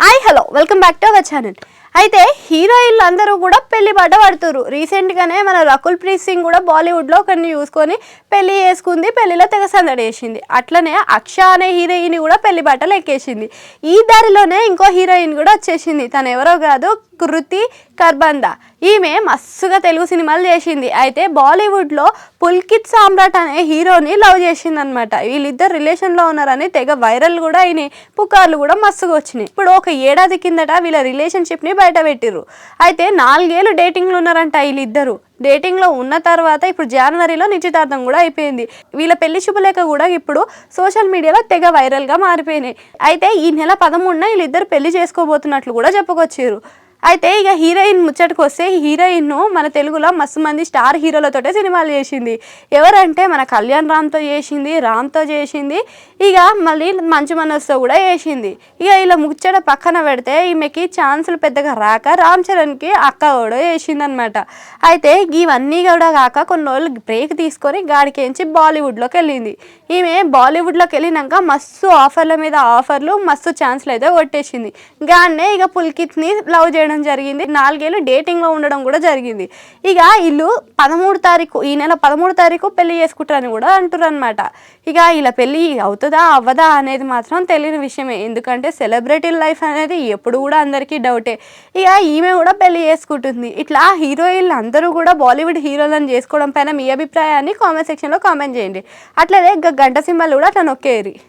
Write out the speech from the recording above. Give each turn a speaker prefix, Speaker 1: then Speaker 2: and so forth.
Speaker 1: Hi hello welcome back to our channel అయితే హీరోయిన్లు అందరూ కూడా పెళ్ళి పడ్డ పడుతురు రీసెంట్గానే మన రకుల్ ప్రీత్ సింగ్ కూడా బాలీవుడ్లో ఒకరిని చూసుకొని పెళ్ళి చేసుకుంది పెళ్ళిలో తెగ సందడి వేసింది అట్లనే అక్ష అనే హీరోయిన్ కూడా పెళ్ళి బట్టలు ఎక్కేసింది ఈ దారిలోనే ఇంకో హీరోయిన్ కూడా వచ్చేసింది. తను ఎవరో కాదు కృతి కర్బంద. ఈమె మస్తుగా తెలుగు సినిమాలు చేసింది. అయితే బాలీవుడ్లో పుల్కిత్ సామ్రాట్ అనే హీరోని లవ్ చేసింది అనమాట వీళ్ళిద్దరు రిలేషన్లో ఉన్నారని తెగ వైరల్ కూడా అయినాయి. పుకార్లు కూడా మస్తుగా వచ్చినాయి. ఇప్పుడు ఒక ఏడాది కిందట వీళ్ళ రిలేషన్షిప్ని బయట పెట్టిర్రు. అయితే నాలుగేళ్ళు డేటింగ్లో ఉన్నారంట వీళ్ళిద్దరు. డేటింగ్లో ఉన్న తర్వాత ఇప్పుడు జనవరిలో నిశ్చితార్థం కూడా అయిపోయింది. వీళ్ళ పెళ్ళి శుభలేఖ కూడా ఇప్పుడు సోషల్ మీడియాలో తెగ వైరల్గా మారిపోయినాయి. అయితే ఈ నెల పదమూడున వీళ్ళిద్దరు పెళ్ళి చేసుకోబోతున్నట్లు కూడా చెప్పుకొచ్చారు. అయితే ఇక హీరోయిన్ ముచ్చటకు వస్తే హీరోయిన్ మన తెలుగులో మస్తు మంది స్టార్ హీరోలతోటే సినిమాలు చేసింది. ఎవరంటే మన కళ్యాణ్ రామ్తో చేసింది రామ్తో చేసింది ఇక మళ్ళీ మంచు మనస్తో కూడా చేసింది. ఇక ఇలా ముచ్చట పక్కన పెడితే ఈమెకి ఛాన్సులు పెద్దగా రాక రామ్ చరణ్కి అక్క కూడా చేసింది అనమాట అయితే ఇవన్నీ కూడా కాక కొన్ని రోజులు బ్రేక్ తీసుకొని గాడికేంచి బాలీవుడ్లోకి వెళ్ళింది. ఈమె బాలీవుడ్లోకి వెళ్ళినాక మస్తు ఆఫర్ల మీద ఆఫర్లు మస్తు ఛాన్స్లు అయితే కొట్టేసింది. గానే ఇక పుల్కిత్ని లవ్ చేయడం జరిగింది. నాలుగేళ్ళు డేటింగ్లో ఉండడం కూడా జరిగింది. ఇక వీళ్ళు పదమూడు తారీఖు ఈ నెల పదమూడు తారీఖు పెళ్ళి చేసుకుంటారని కూడా అంటారు అనమాట ఇక ఇలా పెళ్ళి అవుతుందా అవ్వదా అనేది మాత్రం తెలియని విషయమే. ఎందుకంటే సెలబ్రిటీ లైఫ్ అనేది ఎప్పుడు కూడా అందరికీ డౌటే. ఇక ఈమె కూడా పెళ్ళి చేసుకుంటుంది. ఇట్లా హీరోయిన్లు అందరూ కూడా బాలీవుడ్ హీరోలను చేసుకోవడం పైన మీ అభిప్రాయాన్ని కామెంట్ సెక్షన్లో కామెంట్ చేయండి. అట్లనే గ- గంట సింబల్ కూడా అట్లా నొక్కేరి